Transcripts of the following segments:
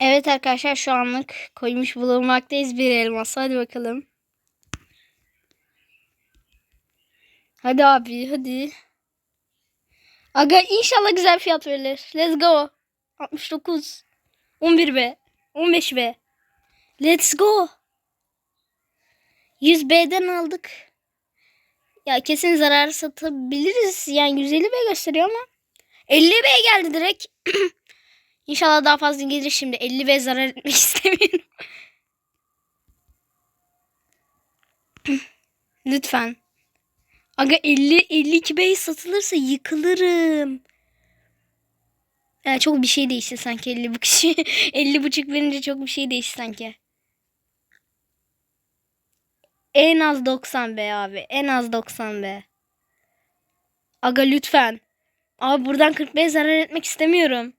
Evet arkadaşlar şu anlık koymuş bulunmaktayız bir elmas. Hadi bakalım. Hadi abi hadi. Aga inşallah güzel fiyat verilir. Let's go. 69. 11 be. 15 be. Let's go. 100 B'den aldık. Ya kesin zarar satabiliriz. Yani 150 B gösteriyor ama. 50 B geldi direkt. İnşallah daha fazla gelir şimdi. 50 B zarar etmek istemiyorum. Lütfen. Aga 50 52 B satılırsa yıkılırım. Yani çok bir şey değişti sanki 50 bu kişi 50 buçuk verince çok bir şey değişti sanki. En az 90 be abi. En az 90 be. Aga lütfen. Abi buradan 45 zarar etmek istemiyorum.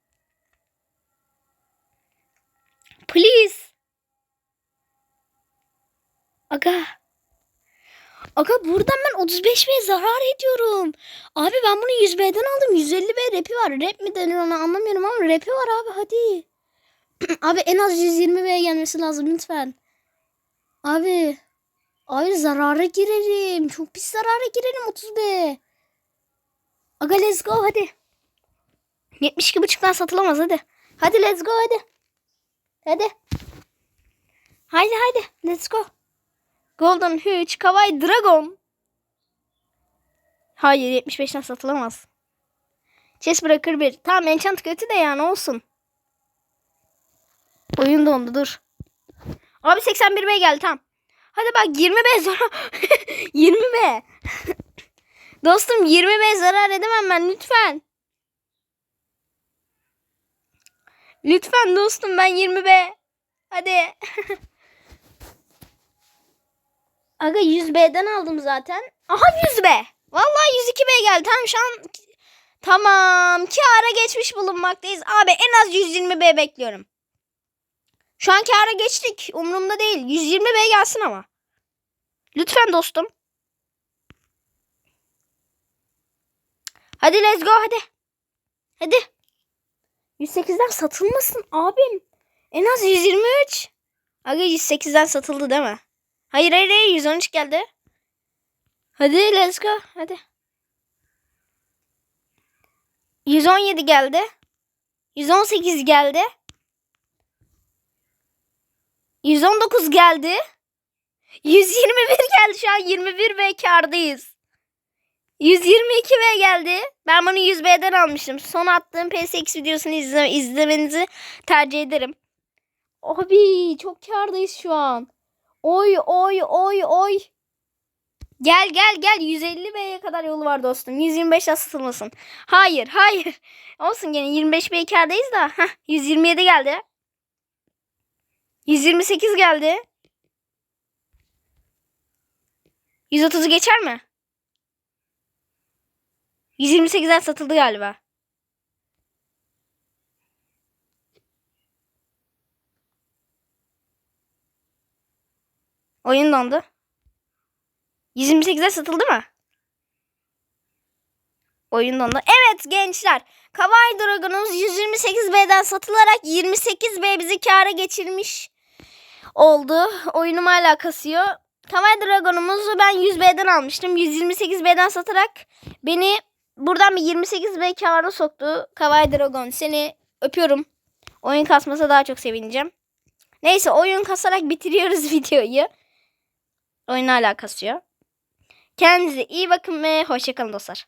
Please. Aga. Aga buradan ben 35 B zarar ediyorum. Abi ben bunu 100 B'den aldım. 150 B rapi var. Rap mi deniyor ona anlamıyorum ama rapi var abi hadi. abi en az 120 B gelmesi lazım lütfen. Abi. Abi zarara girerim. Çok pis zarara girerim 30 B. Aga let's go hadi. 72.5'tan satılamaz hadi. Hadi let's go hadi. Hadi. Haydi haydi let's go. Golden Huge Kawaii Dragon. Hayır 75'ten satılamaz. Chest Breaker 1. Tamam enchant kötü de yani olsun. Oyun dondu dur. Abi 81 B geldi tamam. Hadi bak 20 B zarar. 20 B. Dostum 20 B zarar edemem ben lütfen. Lütfen dostum ben 20 B. Hadi. Aga 100 B'den aldım zaten. Aha 100 B. Vallahi 102 B geldi. Tamam şu an tamam. Kâra geçmiş bulunmaktayız. Abi en az 120 B bekliyorum. Şu an kâra geçtik. Umurumda değil. 120 B gelsin ama. Lütfen dostum. Hadi let's go hadi. Hadi. 108'den satılmasın abim. En az 123. Aga 108'den satıldı değil mi? Hayır hayır hayır 113 geldi. Hadi let's go hadi. 117 geldi. 118 geldi. 119 geldi. 121 geldi şu an 21 B kardayız. 122 B geldi. Ben bunu 100 B'den almıştım. Son attığım PSX videosunu izle izlemenizi tercih ederim. Abi çok kardayız şu an. Oy oy oy oy. Gel gel gel 150 B'ye kadar yolu var dostum. 125 satılmasın. Hayır hayır. Olsun gene 25 B kardayız da. Heh, 127 geldi. 128 geldi. 130'u geçer mi? 128'den satıldı galiba. Oyun dondu. 128'e satıldı mı? Oyun dondu. Evet gençler. Kawaii Dragon'umuz 128B'den satılarak 28B bizi kâra geçirmiş oldu. Oyunum hala kasıyor. Kawaii Dragon'umuzu ben 100B'den almıştım. 128B'den satarak beni buradan bir 28B kâra soktu. Kawaii Dragon seni öpüyorum. Oyun kasmasa daha çok sevineceğim. Neyse oyun kasarak bitiriyoruz videoyu. Oyun hala kasıyor. Kendinize iyi bakın ve hoşçakalın dostlar.